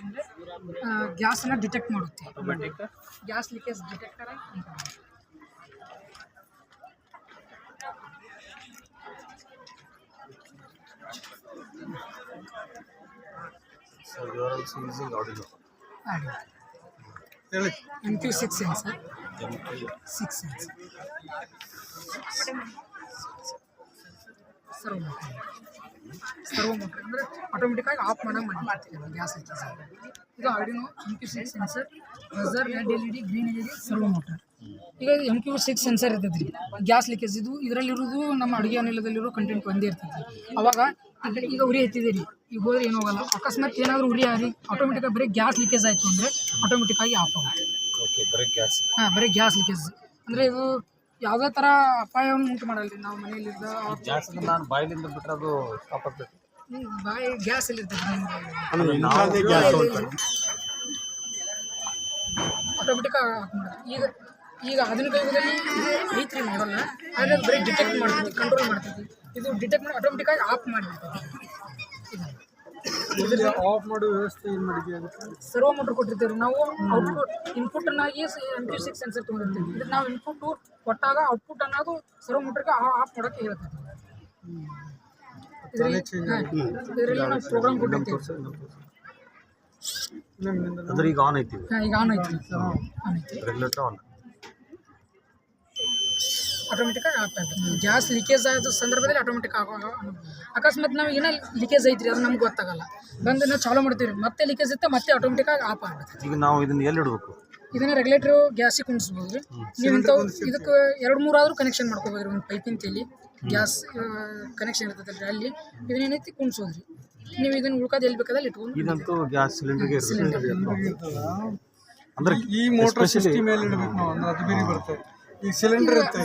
ಅಂದರೆ ಗ್ಯಾಸನ್ನು ಡಿಟೆಕ್ಟ್ ಮಾಡುತ್ತೆ. ಆಟೋಮೆಟಿಕ್ ಗ್ಯಾಸ್ ಲೀಕೇಜ್ ಡಿಟೆಕ್ಟರ್ ಅಂತ so you are also using Arduino ಮಾಡಿ ಹೇಳಿ M Q six sensor M P six sensor servo motor ಅಂದರೆ ಆಟೋಮೆಟಿಕ್ಕಾಗಿ ಆಫ್ ಮಾಡೋಂಗೆ ಮಾಡ್ತೀವಿ ಗ್ಯಾಸ್ ಲೀಕೇಜ್ ಇದು Arduino M Q six sensor buzzer red L E D green L E D servo motor ಈಗ M Q six sensor ಇರ್ತೈತಿ ರೀ gas leakage ಇದು ಇದರಲ್ಲಿರೋದು ನಮ್ಮ ಅಡುಗೆ ಅನಿಲದಲ್ಲಿರೋ ಕಂಟೆಂಟ್ ಒಂದೇ ಇರ್ತೈತಿ ಅವಾಗ ಈಗ- ಈಗ ಉರಿ ಹತ್ತಿದೆ ರೀ ಈಗ ಹೋದ್ರೆ ಏನೂ ಹೋಗಲ್ಲ ಅಕಸ್ಮಾತ್ ಏನಾದರೂ ಉರಿ ಆಗಿ ಆಟೋಮೆಟಿಕ್ಕಾಗಿ ಬರೀ ಗ್ಯಾಸ್ ಲೀಕೇಜ್ ಆಯಿತು ಅಂದರೆ ಆಟೋಮೆಟಿಕ್ಕಾಗಿ ಆಫ್ ಆಗುತ್ತೆ. ಓಕೆ ಬರೀ ಗ್ಯಾಸ್ ಹಾಂ ಬರೀ ಗ್ಯಾಸ್ ಲೀಕೇಜ್ ಅಂದರೆ ಇದು ಯಾವುದೇ ಥರ ಅಪಾಯವನ್ನು ಉಂಟು ಮಾಡಲ್ಲ ರೀ ನಾವು ಮನೆಯಲ್ಲಿದ್ದ ಗ್ಯಾಸ್ ನಾನು ಬಾಯಿಲಿಂದ ಬಿಟ್ಟರೆ ಅದು ಸ್ಟಾಪ್ ಆಗ್ತೈತಿ. ಬಾಯಿ ಗ್ಯಾಸ್ ಅಂತ ಆಟೋಮೆಟಿಕ್ ಈಗ ಈಗ ಆಧುನಿಕ ಯುಗದಲ್ಲಿ ಐತ್ರಿ ಮಾಡಲ್ಲ. ಆದರೆ ಅದು ಬರೀ ಡಿಟೆಕ್ಟ್ ಮಾಡ್ತೈತಿ ಕಂಟ್ರೋಲ್ ಮಾಡ್ತೈತಿ ಇದು ಡಿಟೆಕ್ಟ್ ಮಾಡಿ ಆಟೋಮೆಟಿಕ್ಕಾಗಿ ಆಫ್ ಮಾಡಿರ್ತೈತಿ ಆಫ್ ಮಾಡೋ ವ್ಯವಸ್ಥೆ ಏನು ಮಾಡಿದ್ವಿ ಸರ್ವೋ ಮೋಟರ್ ಕೊಟ್ಟಿರ್ತೀವಿ ನಾವು ಔಟ್ಪುಟ್ ಇನ್ಪುಟ್ನಾಗಿ ಎಂ ಕ್ಯೂ ಸಿಕ್ಸ್ ಸೆನ್ಸರ್ ತೊಗೊಂಡಿರ್ತೀವಿ. ಇದಕ್ಕೆ ನಾವು ಇನ್ಪುಟ್ ಕೊಟ್ಟಾಗ ಔಟ್ಪುಟ್ ಅನ್ನೋದು ಸರ್ವೋ ಮೋಟರ್ಗೆ ಆಫ್ ಮಾಡೋಕ್ಕೆ ಹೇಳ್ತೈತಿ. ಪ್ರೋಗ್ರಾಮ್ ಕೊಟ್ಟಿರ್ತೀವಿ. ಅಂದ್ರೆ ಈಗ ಆನ್ ಐತಿ. ಹಾಂ ಈಗ ಆನ್ ಐತಿ. ಆನ್ ಐತಿ. ರೆಗ್ಯುಲೇಟರ್ ಆನ್ ಆಟೋಮೆಟಿಕ್ಕಾಗಿ ಆಫ್ ಆಗುತ್ತೆ ಗ್ಯಾಸ್ ಲೀಕೇಜ್ ಆದ ಸಂದರ್ಭದಲ್ಲಿ ಆಟೋಮೆಟಿಕ್ ಆಗೋ ಅಕಸ್ಮಾತ್ ನಾವು ಏನೋ ಲೀಕೇಜ್ ಐತ್ರಿ ಅದು ನಮ್ಗೆ ಗೊತ್ತಾಗಲ್ಲ. ಬಂದು ನಾವು ಚಾಲೂ ಮಾಡ್ತೀವಿ ಮತ್ತೆ ಲೀಕೇಜ್ ಇತ್ತು ಮತ್ತೆ ಆಟೋಮೆಟಿಕ್ಕಾಗಿ ಆಫ್ ಆಗುತ್ತೆ ಈಗ ನಾವು ಇದನ್ನ ಎಲ್ಲಿ ಇಡಬೇಕು? ಇದನ್ನ ರೆಗ್ಯುಲೇಟರ್ ಗ್ಯಾಸಿಗೆ ಕುಣಿಸ್ಬೋದು ರೀ ನೀವು ಇಂಥವು ಇದಕ್ಕೆ ಎರಡು ಮೂರು ಆದರೂ ಕನೆಕ್ಷನ್ ಮಾಡ್ಕೋಬೋದು ರೀ ಒಂದು ಪೈಪಿನ ತೇಲಿ ಗ್ಯಾಸ್ ಕನೆಕ್ಷನ್ ಇರ್ತದಲ್ಲ ಅಲ್ಲಿ. ಇದನ್ನೇನೈತಿ ಏನೈತಿ? ಕುಣಿಸೋದ್ರಿ ನೀವು ಇದನ್ನ ಉಳ್ಕೋದ್ ಎಲ್ಲಿ ಬೇಕಾದಲ್ಲಿ ಇಟ್ಕೊಂಡು ಇದಂತೂ ಗ್ಯಾಸ್ ಸಿಲಿಂಡರ್ಗೆ ಅಂದ್ರೆ ಈ ಮೋಟರ್ ಸಿಸ್ಟಮ್ ಮೇಲೆ ಇಡಬೇಕು ನಾವು? ಅಂದ್ರೆ ಅದು ಬೇರೆ ಬರುತ್ತೆ ಸಿಲಿಂಡರ್ ಇರುತ್ತೆ.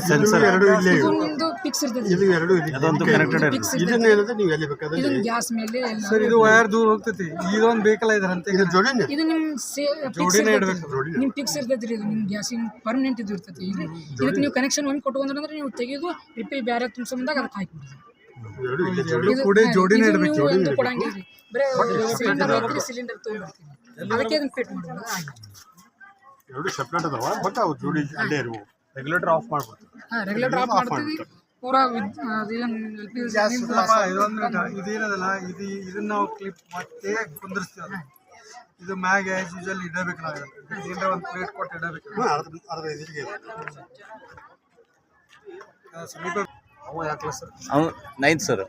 ಎರಡು ಇಲ್ಲಿ ಇದು ನಿಮ್ದು ಫಿಕ್ಸ್ ಇರ್ತೈತಿ ಇದು ಎರಡು ಇದೆ ಅದಂತೂ ಕನೆಕ್ಟೆಡ್ ಫಿಕ್ಸ್ ಇದನ್ನ ಏನಂದ್ರೆ ನೀವು ಎಲ್ಲಿ ಬೇಕಾದ್ರೆ ಇದನ್ನ ಗ್ಯಾಸ್ ಮೇಲೆ ಎಲ್ಲ ಸರ್ ಇದು ವೈರ್ ದೂರ ಹೋಗ್ತೈತಿ. ಇದೊಂದು ಬೇಕಲ್ಲ ಇದ್ರಂತೆ ಇದು ಜೋಡಿನೇ ಇದು ನಿಮ್ಮ ಜೋಡಿನೇ ಇಡ್ಬೇಕು ನಿಮ್ಮ ಫಿಕ್ಸ್ ಇರ್ತೈತಿ ರೀ ಇದು. ನಿಮ್ಮ ಗ್ಯಾಸಿನ ಪರ್ಮನೆಂಟ್ ಇದು ಇರ್ತೈತಿ. ಇದಕ್ಕೆ ನೀವು ಕನೆಕ್ಷನ್ ಒಂದು ಕೊಟ್ಕೊಂಡ್ರೆ ನೀವು ತೆಗೆದು ರಿಪೇರಿ ಬೇರೆ ತುಂಬಿಸೋದಾಗ ಅದಕ್ಕೆ ಹಾಕಿಬಿಡ್ರಿ ಎರಡು ಕೂಡ ಜೋಡಿನೇ ಇಡ್ಬೇಕು ನೀವು ಎಂದು ಕೊಡಂಗಿಲ್ಲ ರೀ. ಬರೀ ಸಿಲಿಂಡರ್ ಅದಕ್ಕೆ ಫಿಟ್ ಎರಡು ಸೆಪ್ರೇಟ್ ಅದಾವ ಬಟ್ ಅವು ಜೋಡಿ ಅಲ್ಲೇ ಇರುವು ರೆಗ್ಯುಲೇಟರ್ ಆಫ್ ಮಾಡ್ಬಿಡ್ತೀವಿ. ಹಾ ರೆಗ್ಯುಲೇಟರ್ ಆಫ್ ಮಾಡ್ತೀವಿ. ಪೂರಾ ವಿದ್ ಇದೊಂದು ಇದೇನದಲ್ಲ ಇದು ಇದನ್ನ ನಾವು ಕ್ಲಿಪ್ ಮತ್ತೆ ಕುಂದಿರ್ಸ್ತೀವಿ ಅದು. ಇದು ಮ್ಯಾಗ ಆಸ್ ಯೂಶಲ್ ಇಡಬೇಕು ನಾವು ಇದರಿಂದ ಒಂದು ಪ್ಲೇಟ್ ಕೊಟ್ಟು ಇಡಬೇಕು. ಆ, ಸಮೀಪ ಅವು ಸರ್ ಅವನು ನೈನ್ತ್ ಸರ್